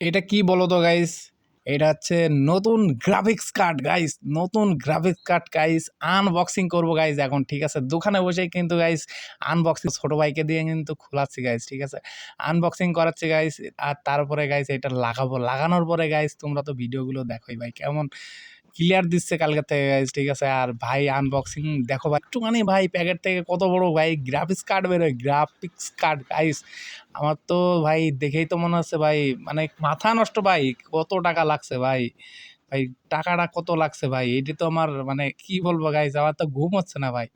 এটা কি বলো তো গাইস এটা হচ্ছে নতুন গ্রাফিক্স কার্ড গাইস নতুন গ্রাফিক্স কার্ড গাইস আনবক্সিং করব গাইস এখন, ঠিক আছে? দোকানে বসে কিন্তু গাইস আনবক্সিং ছোটো ভাইকে দিয়ে কিন্তু খোলাচ্ছি গাইস ঠিক আছে? আনবক্সিং করাচ্ছি গাইস আর তারপরে গাইস এটা লাগাবো। লাগানোর পরে গাইস তোমরা তো ভিডিওগুলো দেখোই ভাই, কেমন? ক্লিয়ার দিচ্ছে কালকে থেকে গাইস ঠিক আছে? আর ভাই আনবক্সিং দেখো ভাই, একটুখানি ভাই প্যাকেট থেকে কত বড় ভাই গ্রাফিক্স কার্ড বেরোয় গ্রাফিক্স কার্ড গাইস আমার তো ভাই, দেখেই তো মনে হচ্ছে ভাই মানে মাথা নষ্ট ভাই, কত টাকা লাগছে ভাই? ভাই, টাকাটা কত লাগছে ভাই? এটি তো আমার মানে কি বলব গাইস আমার তো ঘুম হচ্ছে না ভাই।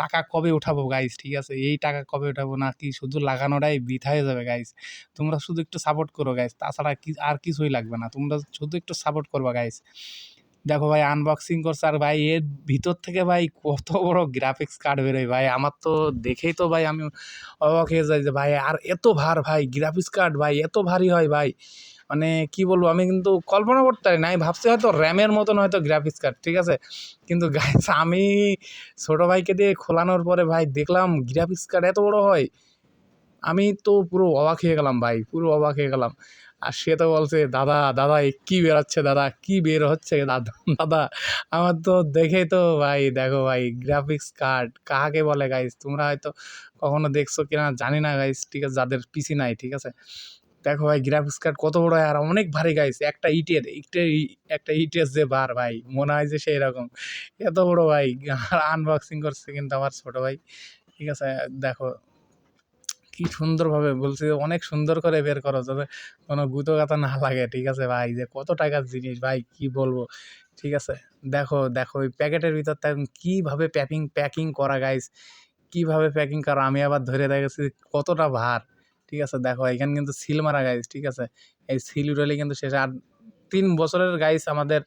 টাকা কবে উঠাবো গাইস ঠিক আছে? এই টাকা কবে উঠাবো, না কি শুধু লাগানোটাই বৃথা হয়ে যাবে গাইস তোমরা শুধু একটু সাপোর্ট করো গাইস তাছাড়া কি, আর কিছুই লাগবে না। তোমরা শুধু একটু সাপোর্ট করবা গাইস দেখো ভাই আনবক্সিং করছে। আর ভাই, এর ভিতর থেকে ভাই কত বড় গ্রাফিক্স কার্ড বেরোয় ভাই। আমার তো দেখেই তো ভাই, আমি অবাক হয়ে যাই যে ভাই, আর এত ভার ভাই গ্রাফিক্স কার্ড ভাই, এত ভারী হয় ভাই। মানে কি বলব, আমি কিন্তু কল্পনা করতে পারি না। আমি ভাবছি হয়তো র্যামের মতন হয়তো গ্রাফিক্স কার্ড ঠিক আছে? কিন্তু গাইস আমি ছোটো ভাইকে দিয়ে খোলানোর পরে ভাই দেখলাম গ্রাফিক্স কার্ড এত বড় হয়। আমি তো পুরো অবাক হয়ে গেলাম ভাই, পুরো অবাক হয়ে গেলাম। আর সে তো বলছে, দাদা দাদা, এ কী বেরোচ্ছে, দাদা? কী বের হচ্ছে? দাদা দাদা, আমার তো দেখেই তো ভাই, দেখো ভাই গ্রাফিক্স কার্ড কাকে বলে গাইস তোমরা হয়তো কখনো দেখছ কিনা জানি না গাইস ঠিক আছে, যাদের পিসি নাই, ঠিক আছে? দেখো ভাই গ্রাফিক্স কার্ড কত বড় আর অনেক ভারী গাইস একটা ইটের একটা ই- একটা ইটের যে বার ভাই, মনে হয় যে সেই রকম এত বড় ভাই আনবক্সিং করছে কিন্তু আমার ছোট ভাই, ঠিক আছে? দেখো কি সুন্দরভাবে বলছি, অনেক সুন্দর করে বের করো যাতে কোনো গুঁতো গাতা না লাগে, ঠিক আছে ভাই? যে কত টাকার জিনিস ভাই, কি বলব? ঠিক আছে? দেখো দেখো ওই প্যাকেটের ভিতর কীভাবে প্যাকিং প্যাকিং করা গাইস কীভাবে প্যাকিং করা? আমি আবার ধরে দেখেছি কতটা ভার, ঠিক আছে? দেখো, এখানে কিন্তু সিল মারা গাইস ঠিক আছে? এই সিল উঠালে কিন্তু শেষে। আর তিন বছরের গাইস আমাদের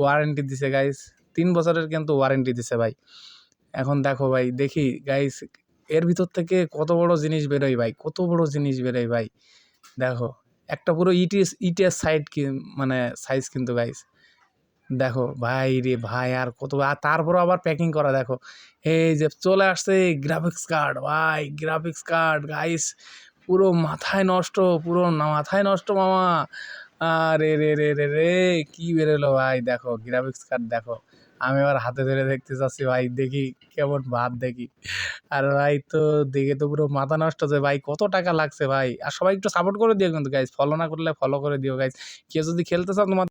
ওয়ারেন্টি দিছে গাইস তিন বছরের কিন্তু ওয়ারেন্টি দিছে, ভাই। এখন দেখো ভাই, দেখি গাইস এর ভিতর থেকে কত বড় জিনিস বেরোয় ভাই? কত বড় জিনিস বেরোয় ভাই? দেখো, একটা পুরো ইটিএস ইটিএস সাইড কি মানে সাইজ কিন্তু গাইস দেখো, ভাই রে ভাই, আর কত আর তারপর আবার প্যাকিং করা, দেখো। এই যে চলে আসছে গ্রাফিক্স কার্ড ভাই গ্রাফিক্স কার্ড গাইস পুরো মাথায় নষ্ট, পুরো মাথায় নষ্ট মামা। আরে রে রে রে রে, কী বেরোলো ভাই? দেখো গ্রাফিক্স কার্ড দেখো। আমি আবার হাতে ধরে দেখতে চাচ্ছি, ভাই, দেখি কেমন ভাত দেখি। আর ভাই, তো দেখে তো পুরো মাথা নষ্ট যে ভাই, কত টাকা লাগছে ভাই? আর সবাই একটু সাপোর্ট করে দিও কিন্তু গাইজ ফলো না করলে ফলো করে দিও গাইজ কেউ যদি খেলতে চাও তোমার